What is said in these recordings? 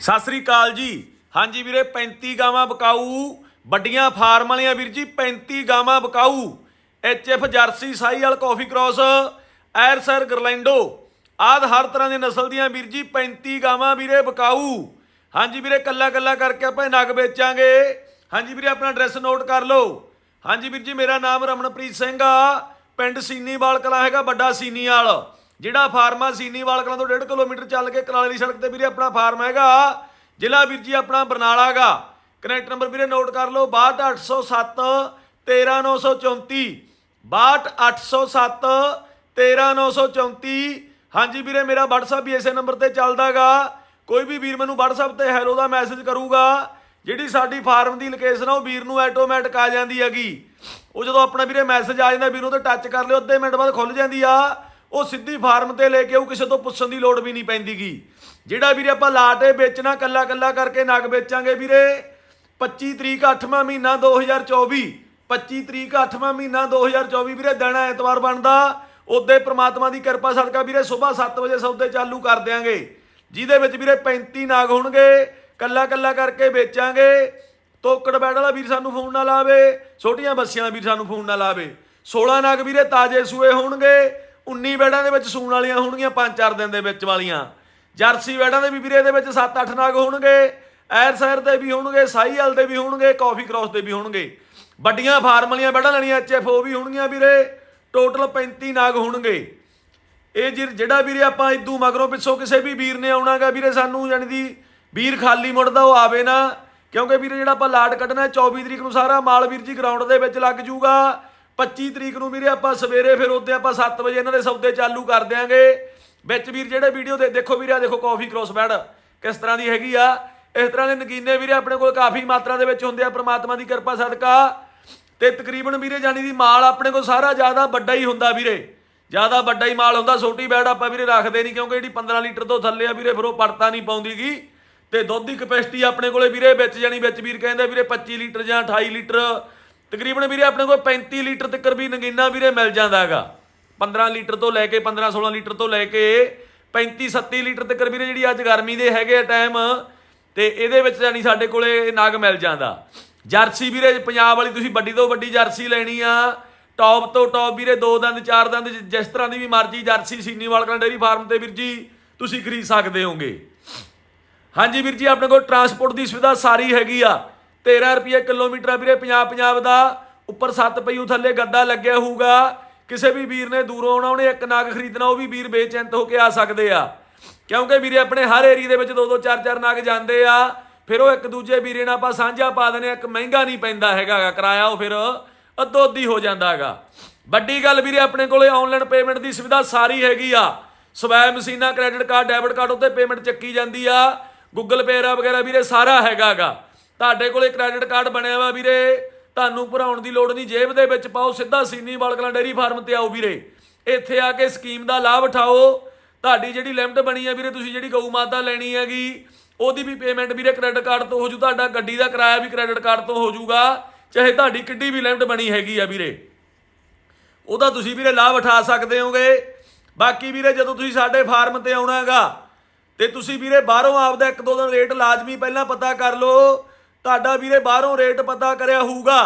ਸਤਿ ਸ੍ਰੀ ਅਕਾਲ ਜੀ। ਹਾਂਜੀ ਵੀਰੇ 35 ਗਾਵਾਂ ਬਕਾਊ। ਵੱਡੀਆਂ ਫਾਰਮ ਵਾਲੀਆਂ ਵੀਰ ਜੀ 35 ਗਾਵਾਂ ਬਕਾਊ। ਐਚਐਫ ਜਰਸੀ ਸਾਈ ਵਾਲ ਕਾਫੀ ਕ੍ਰਾਸ ਐਰਸਰ ਗਰਲੈਂਡੋ। ਆਦ ਹਰ ਤਰ੍ਹਾਂ ਦੀ ਨਸਲ ਦੀਆਂ ਵੀਰ ਜੀ 35 ਗਾਵਾਂ ਵੀਰੇ ਬਕਾਊ। ਹਾਂਜੀ ਵੀਰੇ, ਕੱਲਾ ਕੱਲਾ ਕਰਕੇ ਆਪਾਂ ਨਗ ਵੇਚਾਂਗੇ। ਹਾਂਜੀ ਵੀਰੇ, ਆਪਣਾ ਐਡਰੈਸ ਨੋਟ ਕਰ ਲਓ। ਹਾਂਜੀ ਵੀਰ ਜੀ, ਮੇਰਾ ਨਾਮ ਰਮਨਪ੍ਰੀਤ ਸਿੰਘ ਆ। ਪਿੰਡ ਸੀਨੀਵਾਲ ਕਲਾ ਹੈਗਾ, ਵੱਡਾ ਸੀਨੀਵਾਲ। ਜਿਹੜਾ ਫਾਰਮ ਆ ਸੀਨੀਵਾਲ ਕਲਾਂ ਤੋਂ 1.5 ਕਿਲੋਮੀਟਰ ਚੱਲ ਕੇ ਕਨਾਲੇ ਦੀ ਸੜਕ ਤੇ ਵੀਰੇ ਆਪਣਾ ਫਾਰਮ ਹੈਗਾ। ਜ਼ਿਲ੍ਹਾ ਵੀਰ ਜੀ ਆਪਣਾ ਬਰਨਾਲਾ ਗਾ ਕਨੈਕਟ ਨੰਬਰ ਵੀਰੇ ਨੋਟ ਕਰ ਲਓ 62807 13934 62807 13934 ਹਾਂਜੀ ਵੀਰੇ, ਮੇਰਾ WhatsApp ਵੀ ਇਸੇ ਨੰਬਰ ਤੇ ਚੱਲਦਾਗਾ ਕੋਈ ਵੀ ਵੀਰ ਮੈਨੂੰ WhatsApp ਤੇ ਹੈਲੋ ਦਾ ਮੈਸੇਜ ਕਰੂਗਾ। ਜਿਹੜੀ ਸਾਡੀ ਫਾਰਮ ਦੀ ਲੋਕੇਸ਼ਨ ਆ, ਉਹ ਵੀਰ ਨੂੰ ਆਟੋਮੈਟਿਕ ਆ ਜਾਂਦੀ ਹੈਗੀ। ਉਹ ਜਦੋਂ ਆਪਣਾ ਵੀਰੇ ਮੈਸੇਜ ਆ ਜਾਂਦਾ, ਵੀਰ ਨੂੰ ਤੇ ਟੱਚ ਕਰ ਲਿਓ, ਅੱਧੇ ਮਿੰਟ ਬਾਅਦ ਖੁੱਲ ਜਾਂਦੀ ਆ। ਉਹ ਸਿੱਧੀ ਫਾਰਮ ਤੇ ਲੈ ਕੇ ਉਹ ਕਿਸੇ ਤੋਂ ਪੁੱਛਣ ਦੀ ਲੋੜ ਵੀ ਨਹੀਂ ਪੈਂਦੀਗੀ। ਜਿਹੜਾ ਵੀਰੇ ਆਪਾਂ ਲਾਟੇ ਵੇਚਣਾ ਕੱਲਾ ਕੱਲਾ ਕਰਕੇ ਨਗ ਵੇਚਾਂਗੇ ਵੀਰੇ 25 ਤਰੀਕ 8ਵਾਂ ਮਹੀਨਾ 2024 25 ਤਰੀਕ 8ਵਾਂ ਮਹੀਨਾ 2024 ਵੀਰੇ, ਦਿਨ ਐਤਵਾਰ ਬਣਦਾ। ਉਦੋਂ ਪ੍ਰਮਾਤਮਾ ਦੀ ਕਿਰਪਾ ਸਦਕਾ ਵੀਰੇ, ਸਵੇਰ 7 ਵਜੇ ਸੌਦੇ ਚਾਲੂ ਕਰ ਦਿਆਂਗੇ। ਜਿਹਦੇ ਵਿੱਚ ਵੀਰੇ 35 ਨਾਗ ਹੋਣਗੇ, ਕੱਲਾ ਕੱਲਾ ਕਰਕੇ ਵੇਚਾਂਗੇ। ਤੋਕੜ ਬੈਡ ਵਾਲਾ ਵੀਰ ਸਾਨੂੰ ਫੋਨ ਨਾ ਲਾਵੇ, ਛੋਟੀਆਂ ਬੱਸੀਆਂ ਵੀਰ ਸਾਨੂੰ ਫੋਨ ਨਾ ਲਾਵੇ। 16 ਨਾਗ ਵੀਰੇ ਤਾਜ਼ੇ ਸੂਏ ਹੋਣਗੇ 19 ਬੈਡਾਂ ਦੇ ਵਿੱਚ ਸੂਣ ਵਾਲੀਆਂ ਹੋਣਗੀਆਂ 5-4 ਦਿਨ ਦੇ ਵਿੱਚ ਵਾਲੀਆਂ। ਜਰਸੀ ਬੈਡਾਂ ਦੇ ਵੀ ਵੀਰੇ ਦੇ ਵਿੱਚ 7-8 ਨਾਗ ਹੋਣਗੇ ਐਰ ਸਾਇਰ ਦੇ ਵੀ ਹੋਣਗੇ ਸਾਈਵਾਲ ਦੇ ਵੀ ਹੋਣਗੇ ਕਾਫੀ ਕ੍ਰਾਸ ਦੇ ਵੀ ਹੋਣਗੇ। ਵੱਡੀਆਂ ਫਾਰਮ ਵਾਲੀਆਂ ਬੈਡਾਂ ਲੈਣੀਆਂ ਐਚਐਫਓ ਵੀ ਹੋਣਗੀਆਂ ਵੀਰੇ। ਟੋਟਲ 35 ਨਾਗ ਹੋਣਗੇ। ਇਹ ਜਿ- ਜਿਹੜਾ ਵੀਰੇ ਆਪਾਂ ਇਦੂ ਮਗਰੋਂ ਪਿੱਛੋਂ ਕਿਸੇ ਵੀ ਵੀਰ ਨੇ ਆਉਣਾਗਾ ਵੀਰੇ ਸਾਨੂੰ ਜਾਣੀ ਦੀ ਵੀਰ ਖਾਲੀ ਮੁੜਦਾ ਉਹ ਆਵੇ ਨਾ। ਕਿਉਂਕਿ ਵੀਰੇ ਜਿਹੜਾ ਆਪਾਂ ਲਾਟ ਕੱਢਣਾ ਹੈ, 24 ਤਰੀਕ ਨੂੰ ਸਾਰਾ ਮਾਲ ਵੀਰ ਜੀ ਗਰਾਊਂਡ ਦੇ ਵਿੱਚ ਲੱਗ ਜੂਗਾ। 25 ਤਰੀਕ ਨੂੰ ਵੀਰੇ ਆਪਾਂ ਸਵੇਰੇ ਫਿਰ ਉੱਤੇ ਆਪਾਂ 7 ਵਜੇ ਇਹਨਾਂ ਦੇ ਸੌਦੇ ਚਾਲੂ ਕਰ ਦਿਆਂਗੇ। ਵਿੱਚ ਵੀਰ ਜਿਹੜੇ ਵੀਡੀਓ ਦੇ ਦੇਖੋ ਵੀਰੇ ਆ ਦੇਖੋ ਕਾਫੀ ਕ੍ਰੋਸ ਬੈਡ ਕਿਸ ਤਰ੍ਹਾਂ ਦੀ ਹੈਗੀ ਆ। ਇਸ ਤਰ੍ਹਾਂ ਦੇ ਨਗੀਨੇ ਵੀਰੇ ਆਪਣੇ ਕੋਲ ਕਾਫੀ ਮਾਤਰਾ ਦੇ ਵਿੱਚ ਹੁੰਦੇ ਆ, ਪ੍ਰਮਾਤਮਾ ਦੀ ਕਿਰਪਾ, ਸਦਕਾ। ਤੇ ਤਕਰੀਬਨ ਵੀਰੇ ਜਾਨੀ ਦੀ ਮਾਲ ਆਪਣੇ ਕੋਲ ਸਾਰਾ ਜ਼ਿਆਦਾ ਵੱਡਾ ਹੀ ਹੁੰਦਾ ਵੀਰੇ। ਜ਼ਿਆਦਾ ਵੱਡਾ ਹੀ ਮਾਲ ਹੁੰਦਾ, ਛੋਟੀ ਬੈਡ ਆਪਾਂ ਵੀਰੇ ਰੱਖਦੇ ਨਹੀਂ ਕਿਉਂਕਿ ਜਿਹੜੀ 15 ਲੀਟਰ ਤੋਂ ਥੱਲੇ ਆ ਵੀਰੇ, ਫਿਰ ਉਹ ਪੜਤਾ ਨਹੀਂ ਪਾਉਂਦੀਗੀ। ਤੇ ਦੁੱਧ ਦੀ ਕਪੈਸਿਟੀ ਆਪਣੇ ਕੋਲੇ ਵੀਰੇ ਵਿੱਚ ਜਾਨੀ ਵਿੱਚ ਵੀਰ ਕਹਿੰਦੇ ਵੀਰੇ 25 ਲੀਟਰ ਜਾਂ 28 ਲੀਟਰ। ਤਕਰੀਬਨ ਵੀਰੇ ਆਪਣੇ ਕੋਲ 35 ਲੀਟਰ ਤੱਕ ਵੀ ਨਗੀਨਾ ਵੀਰੇ ਮਿਲ ਜਾਂਦਾ ਹੈਗਾ। 15 ਲੀਟਰ ਤੋਂ ਲੈ ਕੇ 15 16 ਲੀਟਰ ਤੋਂ ਲੈ ਕੇ 35 37 ਲੀਟਰ ਤੱਕ ਵੀਰੇ ਜਿਹੜੀ ਅੱਜ ਗਰਮੀ ਦੇ ਹੈਗੇ ਆ ਟਾਈਮ ਤੇ ਇਹਦੇ ਵਿੱਚ ਜਾਨੀ ਸਾਡੇ ਕੋਲੇ ਨਾਗ ਮਿਲ ਜਾਂਦਾ। ਜਰਸੀ ਵੀਰੇ, ਪੰਜਾਬ ਵਾਲੀ ਤੁਸੀਂ ਵੱਡੀ ਤੋਂ ਵੱਡੀ ਜਰਸੀ ਲੈਣੀ ਆ। ਟੌਪ ਤੋਂ ਟੌਪ ਵੀਰੇ ਦੋ ਦੰਦ, ਚਾਰ ਦੰਦ ਜਿਸ ਤਰ੍ਹਾਂ ਦੀ ਵੀ ਮਰਜ਼ੀ ਜਰਸੀ ਸੀਨੀਵਾਲ ਕਲਾਂ ਡੇਰੀ ਫਾਰਮ ਤੇ ਵੀਰ ਜੀ ਤੁਸੀਂ ਖਰੀਦ ਸਕਦੇ ਹੋਗੇ। ਹਾਂਜੀ ਵੀਰ ਜੀ, ਆਪਣੇ ਕੋਲ ਟਰਾਂਸਪੋਰਟ ਦੀ ਸੁਵਿਧਾ ਸਾਰੀ ਹੈਗੀ ਆ। 13 ਰੁਪਏ ਕਿਲੋਮੀਟਰ ਆ ਵੀਰੇ ਪੰਜਾਬ ਪੰਜਾਬ ਦਾ। ਉੱਪਰ 7 ਪਈੂ ਥੱਲੇ ਗੱਦਾ ਲੱਗਿਆ ਹੋਊਗਾ। ਕਿਸੇ ਵੀ ਵੀਰ ਨੇ ਦੂਰੋਂ ਆਉਣਾ ਉਹਨੇ ਇੱਕ ਨਾਗ ਖਰੀਦਣਾ ਉਹ ਵੀ ਵੀਰ ਬੇਚਿੰਤ ਹੋ ਕੇ ਆ ਸਕਦੇ ਆ। ਕਿਉਂਕਿ ਵੀਰੇ ਆਪਣੇ ਹਰ ਏਰੀਆ ਦੇ ਵਿੱਚ ਦੋ ਦੋ ਚਾਰ ਚਾਰ ਨਾਗ ਜਾਂਦੇ ਆ। ਫਿਰ ਉਹ ਇੱਕ ਦੂਜੇ ਵੀਰੇ ਨਾਲ ਆਪਾਂ ਸਾਂਝਾ ਪਾ ਦਿੰਦੇ ਆ ਇੱਕ ਮਹਿੰਗਾ ਨਹੀਂ ਪੈਂਦਾ ਹੈਗਾ ਗਾ, ਕਿਰਾਇਆ ਉਹ ਫਿਰ ਅੱਧੋ ਅੱਧੀ ਹੋ ਜਾਂਦਾ ਹੈਗਾ। ਵੱਡੀ ਗੱਲ ਵੀਰੇ ਆਪਣੇ ਕੋਲੇ ਆਨਲਾਈਨ ਪੇਮੈਂਟ ਦੀ ਸੁਵਿਧਾ ਸਾਰੀ ਹੈਗੀ ਆ। ਸਵੈ ਮਸ਼ੀਨਾਂ ਕ੍ਰੈਡਿਟ ਕਾਰਡ ਡੈਬਿਟ ਕਾਰਡ ਉੱਤੇ ਪੇਮੈਂਟ ਚੱਕੀ ਜਾਂਦੀ ਆ। ਗੂਗਲ ਪੇ ਰਾ ਵਗੈਰਾ ਵੀਰੇ ਸਾਰਾ ਹੈਗਾਗਾ ਤੁਹਾਡੇ ਕੋਲੇ ਕ੍ਰੈਡਿਟ ਕਾਰਡ ਬਣਿਆ ਵਾ ਵੀਰੇ। ਤੁਹਾਨੂੰ ਭਰਾਉਣ ਦੀ ਲੋੜ ਨਹੀਂ, ਜੇਬ ਦੇ ਵਿੱਚ ਪਾਓ, ਸਿੱਧਾ ਸੀਨੀ ਵਾਲਕਲਾਂ ਡੇਰੀ ਫਾਰਮ ਤੇ ਆਓ ਵੀਰੇ। ਇੱਥੇ ਆ ਕੇ ਸਕੀਮ ਦਾ ਲਾਭ ਉਠਾਓ। ਤੁਹਾਡੀ ਜਿਹੜੀ ਲਿਮਟ ਬਣੀ ਹੈ ਵੀਰੇ, ਤੁਸੀਂ ਜਿਹੜੀ ਗਊ ਮਾਤਾ ਲੈਣੀ ਹੈਗੀ, ਉਹਦੀ ਵੀ ਪੇਮੈਂਟ ਵੀਰੇ ਕ੍ਰੈਡਿਟ ਕਾਰਡ ਤੋਂ ਹੋ ਜੂ ਤੁਹਾਡਾ ਗੱਡੀ ਦਾ ਕਿਰਾਇਆ ਵੀ ਕ੍ਰੈਡਿਟ ਕਾਰਡ ਤੋਂ ਹੋ ਜੂਗਾ ਚਾਹੇ ਤੁਹਾਡੀ ਕਿੱਡੀ ਵੀ ਲਿਮਟ ਬਣੀ ਹੈਗੀ ਆ ਵੀਰੇ। ਉਹਦਾ ਤੁਸੀਂ ਵੀਰੇ ਲਾਭ ਉਠਾ ਸਕਦੇ ਹੋਗੇ। ਬਾਕੀ ਵੀਰੇ, ਜਦੋਂ ਤੁਸੀਂ ਸਾਡੇ ਫਾਰਮ ਤੇ ਆਉਣਾਗਾ ਤੇ ਤੁਸੀਂ ਵੀਰੇ ਬਾਹਰੋਂ ਆਪਦਾ ਇੱਕ ਦੋ ਦਿਨ ਰੇਟ ਲਾਜ਼ਮੀ ਪਹਿਲਾਂ ਪਤਾ ਕਰ ਲਓ ਤੁਹਾਡਾ ਵੀਰੇ ਬਾਹਰੋਂ ਰੇਟ ਪਤਾ ਕਰਿਆ ਹੋਊਗਾ।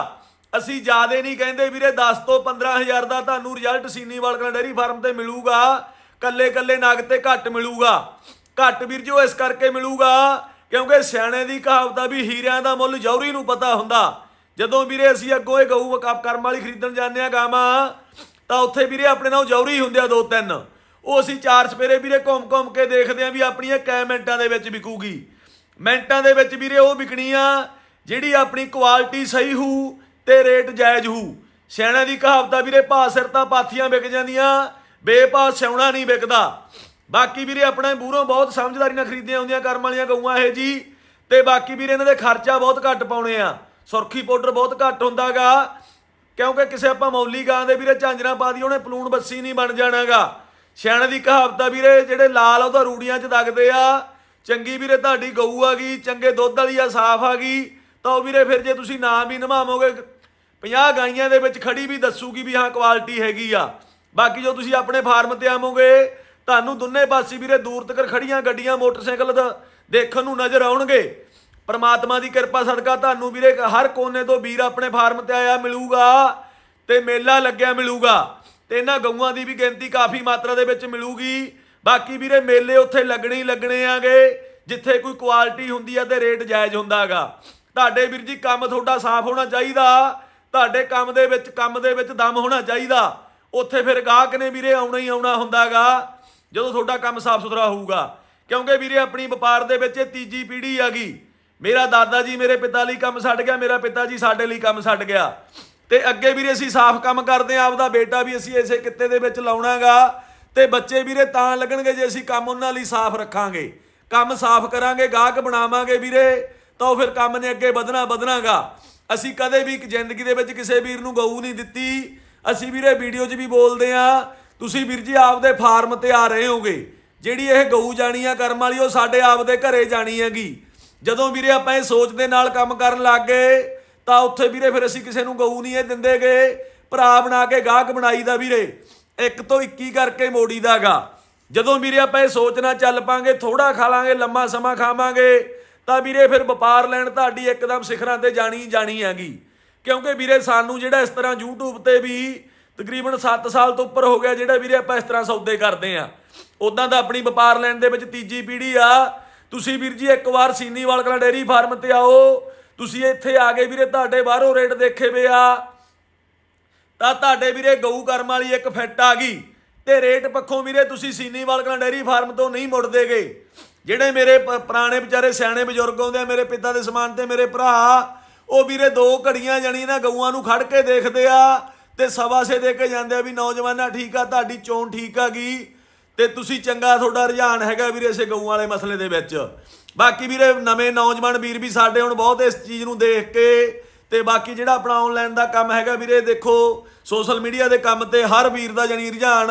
ਅਸੀਂ ਜਿਆਦੇ ਨਹੀਂ ਕਹਿੰਦੇ ਵੀਰੇ 10 ਤੋਂ 15000 ਦਾ ਤੁਹਾਨੂੰ ਰਿਜ਼ਲਟ ਸੀਨੀਵਾਲ ਕਲਾ ਫਾਰਮ ਤੇ ਮਿਲੂਗਾ। ਕੱਲੇ ਕੱਲੇ ਨਗ ਤੇ ਘੱਟ ਮਿਲੂਗਾ। ਘੱਟ ਵੀਰ ਜੀ, ਉਹ ਇਸ ਕਰਕੇ ਮਿਲੂਗਾ ਕਿਉਂਕਿ ਸਿਆਣੇ ਦੀ ਕਹਾਵਤ ਆ ਵੀ ਹੀਰਿਆਂ ਦਾ ਮੁੱਲ ਜੌਹਰੀ ਨੂੰ ਪਤਾ ਹੁੰਦਾ। ਜਦੋਂ ਵੀਰੇ ਅਸੀਂ ਅੱਗੋਂ ਇਹ ਗਊ ਕਰਮ ਵਾਲੀ ਖਰੀਦਣ ਜਾਂਦੇ ਆ ਗਾਵਾਂ, ਤਾਂ ਉੱਥੇ ਵੀਰੇ ਆਪਣੇ ਨਾਲ ਜੌਹਰੀ ਹੁੰਦੇ ਆ ਦੋ ਤਿੰਨ ਉਹ ਅਸੀਂ ਚਾਰ ਸਪੇਰੇ ਵੀਰੇ ਘੁੰਮ ਘੁੰਮ ਕੇ ਦੇਖਦੇ ਆ ਵੀ ਆਪਣੀਆਂ ਕੈ ਮਿੰਟਾਂ ਦੇ ਵਿੱਚ ਵਿਕੂਗੀ। ਮਿੰਟਾਂ ਦੇ ਵਿੱਚ ਵੀਰੇ ਉਹ ਵਿਕਣੀ ਆ ਜਿਹੜੀ ਆਪਣੀ ਕੁਆਲਿਟੀ ਸਹੀ ਹੋਊ ਤੇ ਰੇਟ ਜਾਇਜ਼ ਹੋਊ। ਸਿਆਣਿਆਂ ਦੀ ਕਹਾਵਤ ਆ ਵੀਰੇ ਭਾ ਸਿਰ ਤਾਂ ਪਾਥੀਆਂ ਵਿਕ ਜਾਂਦੀਆਂ ਬੇਭਾ ਸਿਉਣਾ ਨਹੀਂ ਵਿਕਦਾ। ਬਾਕੀ ਵੀਰੇ ਆਪਣੇ ਬੂਰੋਂ ਬਹੁਤ ਸਮਝਦਾਰੀ ਨਾਲ ਖਰੀਦੀਆਂ ਹੁੰਦੀਆਂ, ਕਰਮ ਵਾਲੀਆਂ ਗਊਆਂ ਇਹ ਜੀ। ਤੇ ਬਾਕੀ ਵੀਰੇ ਇਹਨਾਂ ਦੇ ਖਰਚਾ ਬਹੁਤ ਘੱਟ ਪਾਉਣੇ ਆ। ਸੁਰਖੀ ਪਾਊਡਰ ਬਹੁਤ ਘੱਟ ਹੁੰਦਾਗਾ। ਕਿਉਂਕਿ ਕਿਸੇ ਆਪਾਂ ਮੌਲੀ ਗਾਂ ਦੇ ਵੀਰੇ ਝਾਂਜਰਾ ਪਾ ਦੀ ਉਹਨੇ ਪਲੂਣ ਬੱਸੀ ਨਹੀਂ ਬਣ ਜਾਣਾਗਾ। ਸਿਆਣੇ ਦੀ ਕਹਾਵਤ ਆ ਵੀਰੇ, ਜਿਹੜੇ ਲਾਲ ਉਹਦਾ ਰੂੜੀਆਂ 'ਚ ਦਗਦੇ ਆ। ਚੰਗੀ ਵੀਰੇ ਤੁਹਾਡੀ ਗਊ ਆ ਗਈ, ਚੰਗੇ ਦੁੱਧ ਵਾਲੀ ਆ, ਸਾਫ਼ ਆ ਗਈ। ਤਾਂ ਉਹ ਵੀਰੇ ਫਿਰ ਜੇ ਤੁਸੀਂ ਨਾ ਵੀ ਨਿਭਾਵੋਗੇ 50 ਗਾਈਆਂ ਦੇ ਵਿੱਚ ਖੜੀ ਵੀ ਦੱਸੂਗੀ ਵੀ ਹਾਂ ਕੁਆਲਿਟੀ ਹੈਗੀ ਆ। ਬਾਕੀ ਜੋ ਤੁਸੀਂ ਆਪਣੇ ਫਾਰਮ ਤੇ ਆਵੋਗੇ, ਤੁਹਾਨੂੰ ਦੋਨੇ ਪਾਸੇ ਵੀਰੇ ਦੂਰ ਤੱਕ ਖੜੀਆਂ ਗੱਡੀਆਂ, ਮੋਟਰਸਾਈਕਲ ਦਾ ਦੇਖਣ ਨੂੰ ਨਜ਼ਰ ਆਉਣਗੇ। ਪਰਮਾਤਮਾ ਦੀ ਕਿਰਪਾ ਸਦਕਾ ਤੁਹਾਨੂੰ ਵੀਰੇ ਹਰ ਕੋਨੇ ਤੋਂ ਵੀਰ ਆਪਣੇ ਫਾਰਮ ਤੇ ਆਇਆ ਮਿਲੂਗਾ ਤੇ ਮੇਲਾ ਲੱਗਿਆ ਮਿਲੂਗਾ। ਤੇ ਇਹਨਾਂ ਗਊਆਂ ਦੀ ਵੀ ਗਿਣਤੀ ਕਾਫੀ ਮਾਤਰਾ ਦੇ ਵਿੱਚ ਮਿਲੂਗੀ। ਬਾਕੀ ਵੀਰੇ ਮੇਲੇ ਉੱਥੇ ਲੱਗਣੇ ਹੀ ਲੱਗਣੇ ਆਗੇ, ਜਿੱਥੇ ਕੋਈ ਕੁਆਲਿਟੀ ਹੁੰਦੀ ਆ ਤੇ ਰੇਟ ਜਾਇਜ਼ ਹੁੰਦਾਗਾ ਤੁਹਾਡੇ ਵੀਰ ਜੀ, ਕੰਮ ਤੁਹਾਡਾ ਸਾਫ਼ ਹੋਣਾ ਚਾਹੀਦਾ, ਤੁਹਾਡੇ ਕੰਮ ਦੇ ਵਿੱਚ, ਕੰਮ ਦੇ ਵਿੱਚ ਦਮ ਹੋਣਾ ਚਾਹੀਦਾ। ਉੱਥੇ ਫਿਰ ਗਾਹਕ ਨੇ ਵੀਰੇ ਆਉਣਾ ਹੀ ਆਉਣਾ ਹੁੰਦਾਗਾ ਜਦੋਂ ਤੁਹਾਡਾ ਕੰਮ ਸਾਫ਼ ਸੁਥਰਾ ਹੋਊਗਾ। ਕਿਉਂਕਿ ਵੀਰੇ ਆਪਣੀ ਵਪਾਰ ਦੇ ਵਿੱਚ ਇਹ ਤੀਜੀ ਪੀੜ੍ਹੀ ਆਗੀ ਮੇਰਾ ਦਾਦਾ ਜੀ ਮੇਰੇ ਪਿਤਾ ਲਈ ਕੰਮ ਛੱਡ ਗਿਆ, ਮੇਰਾ ਪਿਤਾ ਜੀ ਸਾਡੇ ਲਈ ਕੰਮ ਛੱਡ ਗਿਆ। ਤੇ ਅੱਗੇ ਵੀਰੇ ਅਸੀਂ ਸਾਫ਼ ਕੰਮ ਕਰਦੇ ਆਂ, ਆਪਦਾ ਬੇਟਾ ਵੀ ਅਸੀਂ ਇਸੇ ਕਿੱਤੇ ਦੇ ਵਿੱਚ ਲਾਉਣਾਗਾ ਤੇ ਬੱਚੇ ਵੀਰੇ ਤਾਂ ਲੱਗਣਗੇ ਜੇ ਅਸੀਂ ਕੰਮ ਉਹਨਾਂ ਲਈ ਸਾਫ਼ ਰੱਖਾਂਗੇ। ਕੰਮ ਸਾਫ਼ ਕਰਾਂਗੇ, ਗਾਹਕ ਬਣਾਵਾਂਗੇ ਵੀਰੇ, ਤਾਂ ਉਹ ਫਿਰ ਕੰਮ ਨੇ ਅੱਗੇ ਵਧਣਾ ਵਧਣਾਗਾ। ਅਸੀਂ ਕਦੇ ਵੀ ਇੱਕ ਜ਼ਿੰਦਗੀ ਦੇ ਵਿੱਚ ਕਿਸੇ ਵੀਰ ਨੂੰ ਗਊ ਨਹੀਂ ਦਿੱਤੀ। ਅਸੀਂ ਵੀਰੇ ਵੀਡੀਓ 'ਚ ਵੀ ਬੋਲਦੇ ਆ ਤੁਸੀਂ ਵੀਰ ਜੀ ਆਪਦੇ ਫਾਰਮ ਤੇ ਆ ਰਹੇ ਹੋਗੇ। ਜਿਹੜੀ ਇਹ ਗਊ ਜਾਣੀ ਆ ਕਰਮ ਵਾਲੀ, ਉਹ ਸਾਡੇ ਆਪਦੇ ਘਰੇ ਜਾਣੀ ਹੈਗੀ। ਜਦੋਂ ਵੀਰੇ ਆਪਾਂ ਇਹ ਸੋਚ ਦੇ ਨਾਲ ਕੰਮ ਕਰਨ ਲੱਗ ਗਏ, ਤਾਂ ਉੱਥੇ ਵੀਰੇ ਫਿਰ ਅਸੀਂ ਕਿਸੇ ਨੂੰ ਗਊ ਨਹੀਂ ਇਹ ਦਿੰਦੇਗੇ। ਭਰਾ ਬਣਾ ਕੇ ਗਾਹਕ ਬਣਾਈਦਾ ਵੀਰੇ। ਇੱਕ ਤੋਂ 21 ਕਰਕੇ ਮੋੜੀਦਾਗਾ ਜਦੋਂ ਵੀਰੇ ਆਪਾਂ ਇਹ ਸੋਚਣਾ ਚੱਲ ਪਾਂਗੇ ਥੋੜਾ ਖਾ ਲਾਂਗੇ, ਲੰਮਾ ਸਮਾਂ ਖਾਵਾਂਗੇ, ਤਾਂ ਵੀਰੇ ਫਿਰ ਵਪਾਰ ਲੈਣ ਤੁਹਾਡੀ ਇੱਕਦਮ ਸਿਖਰਾਂ ਤੇ ਜਾਣੀ ਜਾਣੀ ਹੈਗੀ। ਕਿਉਂਕਿ ਵੀਰੇ ਸਾਨੂੰ ਜਿਹੜਾ ਇਸ ਤਰ੍ਹਾਂ YouTube ਤੇ ਵੀ ਤਕਰੀਬਨ 7 ਸਾਲ ਤੋਂ ਉੱਪਰ ਹੋ ਗਿਆ, ਜਿਹੜਾ ਵੀਰੇ ਆਪਾਂ ਇਸ ਤਰ੍ਹਾਂ ਸੌਦੇ ਕਰਦੇ ਆ ਉਦਾਂ ਦਾ ਆਪਣੀ ਵਪਾਰ ਲੈਣ ਦੇ ਵਿੱਚ ਤੀਜੀ ਪੀੜ੍ਹੀ ਆ। ਤੁਸੀਂ ਵੀਰ ਜੀ ਇੱਕ ਵਾਰ ਸੀਨੀਵਾਲ ਕਲਾ ਡੇਰੀ ਫਾਰਮ ਤੇ ਆਓ। ਤੁਸੀਂ ਇੱਥੇ ਆ ਗਏ ਵੀਰੇ ਤੁਹਾਡੇ ਬਾਹਰੋਂ ਰੇਟ ਦੇਖੇ ਵੇ ਆ। ਤਾਂ ਤੁਹਾਡੇ ਵੀਰੇ ਗਊ ਕਰਮ ਵਾਲੀ ਇੱਕ ਫਿੱਟ ਆ ਗਈ। ਤੇ ਰੇਟ ਪੱਖੋਂ ਵੀਰੇ ਤੁਸੀਂ ਸੀਨੀਵਾਲ ਕਲਾ ਡੇਰੀ ਫਾਰਮ ਤੋਂ ਨਹੀਂ ਮੁੜਦੇਗੇ। ਜਿਹੜੇ ਮੇਰੇ ਪ- ਪੁਰਾਣੇ ਵਿਚਾਰੇ, ਸਿਆਣੇ ਬਜ਼ੁਰਗ ਆਉਂਦੇ ਆ, ਮੇਰੇ ਪਿਤਾ ਦੇ ਸਮਾਨ ਤੇ ਮੇਰੇ ਭਰਾ, ਉਹ ਵੀਰੇ ਦੋ ਘੜੀਆਂ ਜਾਣੀ ਨਾ ਗਊਆਂ ਨੂੰ ਖੜ ਕੇ ਦੇਖਦੇ ਆ ਤੇ ਸਵਾ ਸੇ ਦੇ ਕੇ ਜਾਂਦੇ ਆ ਵੀ ਨੌਜਵਾਨਾਂ ਠੀਕ ਆ, ਤੁਹਾਡੀ ਚੋਣ ਠੀਕ ਆ ਗਈ। ਤੇ ਤੁਸੀਂ ਚੰਗਾ ਤੁਹਾਡਾ ਰੁਝਾਨ ਹੈਗਾ ਵੀਰੇ ਇਸੇ ਗਊਆਂ ਵਾਲੇ ਮਸਲੇ ਦੇ ਵਿੱਚ। ਬਾਕੀ ਵੀਰੇ ਨਵੇਂ ਨੌਜਵਾਨ ਵੀਰ ਵੀ ਸਾਡੇ ਹੁਣ ਬਹੁਤ ਇਸ ਚੀਜ਼ ਨੂੰ ਦੇਖ ਕੇ ਤੇ ਬਾਕੀ ਜਿਹੜਾ ਆਪਣਾ ਆਨਲਾਈਨ ਦਾ ਕੰਮ ਹੈਗਾ ਵੀਰੇ, ਦੇਖੋ ਸੋਸ਼ਲ ਮੀਡੀਆ ਦੇ ਕੰਮ ਤੇ ਹਰ ਵੀਰ ਦਾ ਜਣੀ ਰੁਝਾਨ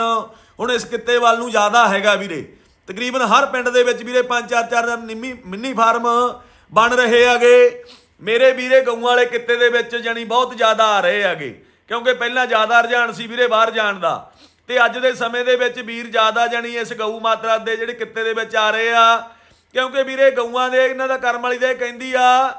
ਹੁਣ ਇਸ ਕਿੱਤੇ ਵੱਲ ਨੂੰ ਜ਼ਿਆਦਾ ਹੈਗਾ ਵੀਰੇ। ਤਕਰੀਬਨ ਹਰ ਪਿੰਡ ਦੇ ਵਿੱਚ ਵੀਰੇ ਪੰਜ, ਚਾਰ ਚਾਰ ਨਿੰਮੀ ਮਿੰਨੀ ਫਾਰਮ ਬਣ ਰਹੇ ਹੈਗੇ। ਮੇਰੇ ਵੀਰੇ ਗਊਆਂ ਵਾਲੇ ਕਿੱਤੇ ਦੇ ਵਿੱਚ ਜਣੀ ਬਹੁਤ ਜ਼ਿਆਦਾ ਆ ਰਹੇ ਹੈਗੇ। ਕਿਉਂਕਿ ਪਹਿਲਾਂ ਜ਼ਿਆਦਾ ਰੁਝਾਨ ਸੀ ਵੀਰੇ ਬਾਹਰ ਜਾਣ ਦਾ। ਤੇ ਅੱਜ ਦੇ ਸਮੇਂ ਦੇ ਵਿੱਚ ਵੀਰ ਜ਼ਿਆਦਾ ਜਣੀ ਇਸ ਗਊ ਮਾਤਰਾ ਦੇ ਜਿਹੜੇ ਕਿੱਤੇ ਦੇ ਵਿੱਚ ਆ ਰਹੇ ਆ। ਕਿਉਂਕਿ ਵੀਰੇ ਗਊਆਂ ਦੇ, ਇਹਨਾਂ ਦਾ ਕਰਮ ਵਾਲੀ ਦੇ ਕਹਿੰਦੀ ਆ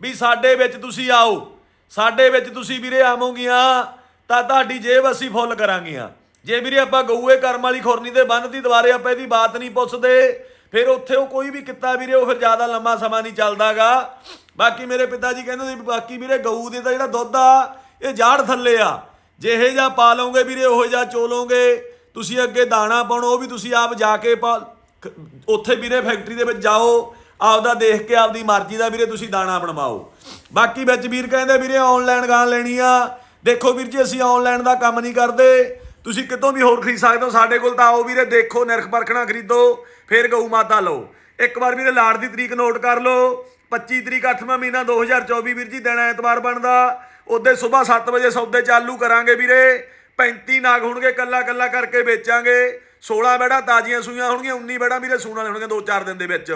ਵੀ ਸਾਡੇ ਵਿੱਚ ਤੁਸੀਂ ਆਓ, ਸਾਡੇ ਵਿੱਚ ਤੁਸੀਂ ਵੀਰੇ ਆਵੋਗੀਆਂ, ਤਾਂ ਤੁਹਾਡੀ ਜੇਬ ਅਸੀਂ ਫੁੱਲ ਕਰਾਂਗੀਆਂ। ਜੇ ਵੀਰੇ ਆਪਾਂ ਗਊਏ ਕਰਮ ਵਾਲੀ ਖੁਰਨੀ ਦੇ ਬੰਨ ਦੀ ਦੁਆਰੇ ਆਪਾਂ ਇਹਦੀ ਬਾਤ ਨਹੀਂ ਪੁੱਛਦੇ, ਫਿਰ ਉੱਥੇ ਉਹ ਕੋਈ ਵੀ ਕਿੱਤਾ ਵੀਰੇ, ਉਹ ਫਿਰ ਜ਼ਿਆਦਾ ਲੰਮਾ ਸਮਾਂ ਨਹੀਂ ਚੱਲਦਾਗਾ। ਬਾਕੀ ਮੇਰੇ ਪਿਤਾ ਜੀ ਕਹਿੰਦੇ ਸੀ ਬਾਕੀ ਵੀਰੇ ਗਊ ਦੇ ਤਾਂ ਜਿਹੜਾ ਦੁੱਧ ਆ, ਇਹ ਜਾੜ ਥੱਲੇ ਆ। ਜਿਹੇ ਜਾਂ ਪਾ ਲਓਗੇ ਵੀਰੇ, ਉਹੋ ਜਿਹਾ ਚੋਲੋਗੇ। ਤੁਸੀਂ ਅੱਗੇ ਦਾਣਾ ਪਾਉਣਾ, ਉਹ ਵੀ ਤੁਸੀਂ ਆਪ ਜਾ ਕੇ ਪਾ ਉੱਥੇ ਵੀਰੇ ਫੈਕਟਰੀ ਦੇ ਵਿੱਚ ਜਾਓ ਆਪਦਾ ਦੇਖ ਕੇ ਆਪਦੀ ਮਰਜ਼ੀ ਦਾ ਵੀਰੇ ਤੁਸੀਂ ਦਾਣਾ ਬਣਵਾਓ। ਬਾਕੀ ਵਿੱਚ ਵੀਰ ਕਹਿੰਦੇ, ਵੀਰੇ ਆਨਲਾਈਨ ਗਾਂ ਲੈਣੀ ਆ। ਦੇਖੋ ਵੀਰ ਜੀ, ਅਸੀਂ ਆਨਲਾਈਨ ਦਾ ਕੰਮ ਨਹੀਂ ਕਰਦੇ। ਤੁਸੀਂ ਕਿਤੋਂ ਵੀ ਹੋਰ ਖਰੀਦ ਸਕਦੇ ਹੋ। ਸਾਡੇ ਕੋਲ ਤਾਂ ਆਓ ਵੀਰੇ, ਦੇਖੋ, ਨਿਰਖ ਪਰਖਣਾ ਖਰੀਦੋ, ਫਿਰ ਗਊ ਮਾਤਾ ਲਓ। ਇੱਕ ਵਾਰ ਵੀਰੇ ਲਾੜ ਦੀ ਤਰੀਕ ਨੋਟ ਕਰ ਲਓ। 25 ਤਰੀਕ 8ਵਾਂ ਮਹੀਨਾ 2024 ਵੀਰ ਜੀ, ਦਿਨ ਐਤਵਾਰ ਬਣਦਾ। ਉਹਦੇ ਸਵੇਰ 7 ਵਜੇ ਸੌਦੇ ਚਾਲੂ ਕਰਾਂਗੇ ਵੀਰੇ। 35 ਨਾਗ ਹੋਣਗੇ, ਕੱਲਾ ਕੱਲਾ ਕਰਕੇ ਵੇਚਾਂਗੇ। 16 ਬੈੜਾ ਤਾਜ਼ੀਆਂ ਸੂਈਆਂ ਹੋਣਗੀਆਂ 19 ਬੈੜਾ ਵੀਰੇ ਸੂਣ ਵਾਲੇ ਹੋਣਗੇ 2-4 ਦਿਨ ਦੇ ਵਿੱਚ।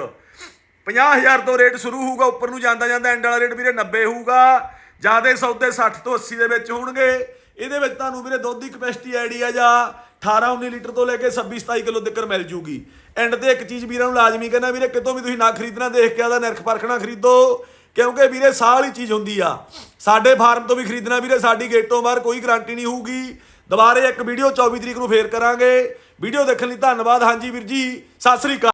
50000 ਤੋਂ ਰੇਟ ਸ਼ੁਰੂ ਹੋਊਗਾ, ਉੱਪਰ ਨੂੰ ਜਾਂਦਾ ਜਾਂਦਾ ਐਂਡ ਵਾਲਾ ਰੇਟ ਵੀਰੇ 90 ਹੋਊਗਾ। ਜਿਆਦੇ ਸੌਦੇ 60 ਤੋਂ 80 ਦੇ ਵਿੱਚ ਹੋਣਗੇ। ਇਹਦੇ ਵਿੱਚ ਤੁਹਾਨੂੰ ਵੀਰੇ ਦੁੱਧ ਦੀ ਕਪੈਸਿਟੀ ਆਈਡੀਆ ਜਾਂ 18 19 ਲੀਟਰ ਤੋਂ ਲੈ ਕੇ 26 27 ਕਿਲੋ ਤੱਕ ਮਿਲ ਜੂਗੀ। ਐਂਡ ਤੇ ਇੱਕ ਚੀਜ਼ ਵੀਰਾਂ ਨੂੰ ਲਾਜ਼ਮੀ ਕਹਿੰਦਾ, ਵੀਰੇ ਕਿਤੋਂ ਵੀ ਤੁਸੀਂ ਨਾ ਖਰੀਦਣਾ, ਦੇਖ ਕੇ ਆਦਾ ਨਿਰਖ ਪਰਖਣਾ ਖਰੀਦੋ। ਕਿਉਂਕਿ ਵੀਰੇ ਸਾਹ ਵਾਲੀ ਚੀਜ਼ ਹੁੰਦੀ ਆ। ਸਾਡੇ ਫਾਰਮ ਤੋਂ ਵੀ ਖਰੀਦਣਾ ਵੀਰੇ, ਸਾਡੀ ਗੇਟੋਂ ਬਾਹਰ ਕੋਈ ਗਾਰੰਟੀ ਨਹੀਂ ਹੋਊਗੀ। ਦੁਬਾਰੇ ਇੱਕ ਵੀਡੀਓ 24 ਤਰੀਕ ਨੂੰ ਫੇਰ ਕਰਾਂਗੇ। ਵੀਡੀਓ ਦੇਖਣ ਲਈ ਧੰਨਵਾਦ। ਹਾਂਜੀ ਵੀਰ ਜੀ, ਸਤਿ ਸ੍ਰੀ ਅਕਾਲ।